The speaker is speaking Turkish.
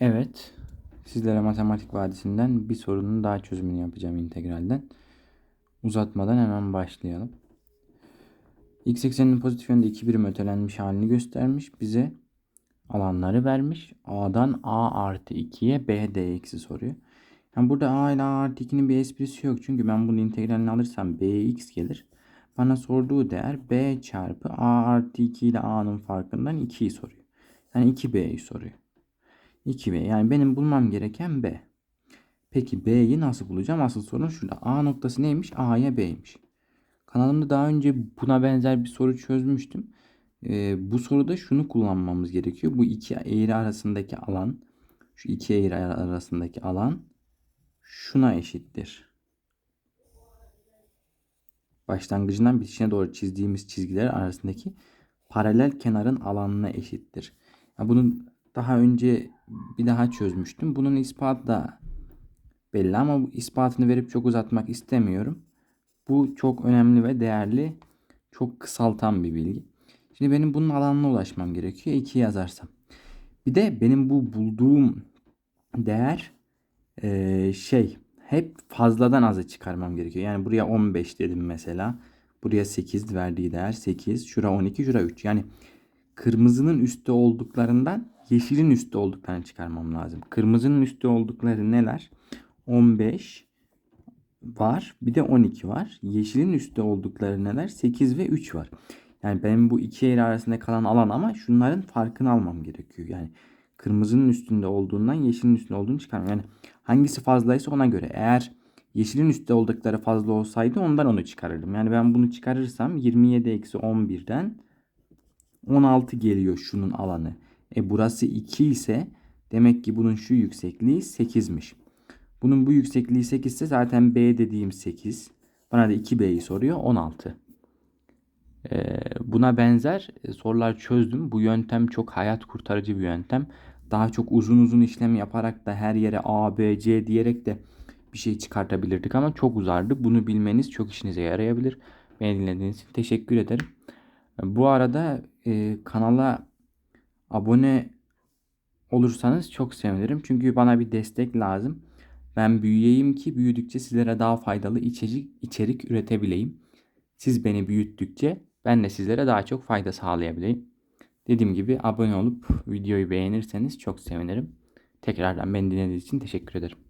Evet, sizlere matematik vadisinden bir sorunun daha çözümünü yapacağım integralden. Uzatmadan hemen başlayalım. X ekseninin pozitif yönde iki birim ötelenmiş halini göstermiş. Bize alanları vermiş. A'dan A artı 2'ye B dx'i soruyor. Yani burada A ile A artı 2'nin bir esprisi yok. Çünkü ben bunun integralini alırsam Bx gelir. Bana sorduğu değer B çarpı A artı 2 ile A'nın farkından 2'yi soruyor. Yani 2B'yi soruyor. 2B. Yani benim bulmam gereken B. Peki B'yi nasıl bulacağım? Asıl sorun şurada. A noktası neymiş? A'ya B'ymiş. Kanalımda daha önce buna benzer bir soru çözmüştüm. Ee, bu soruda şunu kullanmamız gerekiyor. Bu iki eğri arasındaki alan, şu iki eğri arasındaki alan şuna eşittir. Başlangıcından bitişine doğru çizdiğimiz çizgiler arasındaki paralel kenarın alanına eşittir. Ya bunun daha önce bir daha çözmüştüm. Bunun ispatı da belli ama bu ispatını verip çok uzatmak istemiyorum. Bu çok önemli ve değerli, çok kısaltan bir bilgi. Şimdi benim bunun alanına ulaşmam gerekiyor. 2 yazarsam. Bir de benim bu bulduğum değer e, şey hep fazladan azı çıkarmam gerekiyor. Yani buraya 15 dedim mesela. Buraya 8 verdiği değer 8. Şura 12, şura 3. Yani kırmızının üstte olduklarından yeşilin üstte olduklarını çıkarmam lazım. Kırmızının üstte oldukları neler? 15 var. Bir de 12 var. Yeşilin üstte oldukları neler? 8 ve 3 var. Yani benim bu iki eğri arasında kalan alan ama şunların farkını almam gerekiyor. Yani kırmızının üstünde olduğundan yeşilin üstünde olduğunu çıkarmam. Yani hangisi fazlaysa ona göre. Eğer yeşilin üstte oldukları fazla olsaydı ondan onu çıkarırdım. Yani ben bunu çıkarırsam 27 eksi 11'den 16 geliyor şunun alanı. E burası 2 ise demek ki bunun şu yüksekliği 8'miş. Bunun bu yüksekliği 8 ise zaten B dediğim 8. Bana da 2B'yi soruyor 16. Ee, buna benzer sorular çözdüm. Bu yöntem çok hayat kurtarıcı bir yöntem. Daha çok uzun uzun işlem yaparak da her yere A, B, C diyerek de bir şey çıkartabilirdik ama çok uzardı. Bunu bilmeniz çok işinize yarayabilir. Beni dinlediğiniz için teşekkür ederim. Bu arada e, kanala abone olursanız çok sevinirim. Çünkü bana bir destek lazım. Ben büyüyeyim ki büyüdükçe sizlere daha faydalı içerik, içerik üretebileyim. Siz beni büyüttükçe ben de sizlere daha çok fayda sağlayabileyim. Dediğim gibi abone olup videoyu beğenirseniz çok sevinirim. Tekrardan beni dinlediğiniz için teşekkür ederim.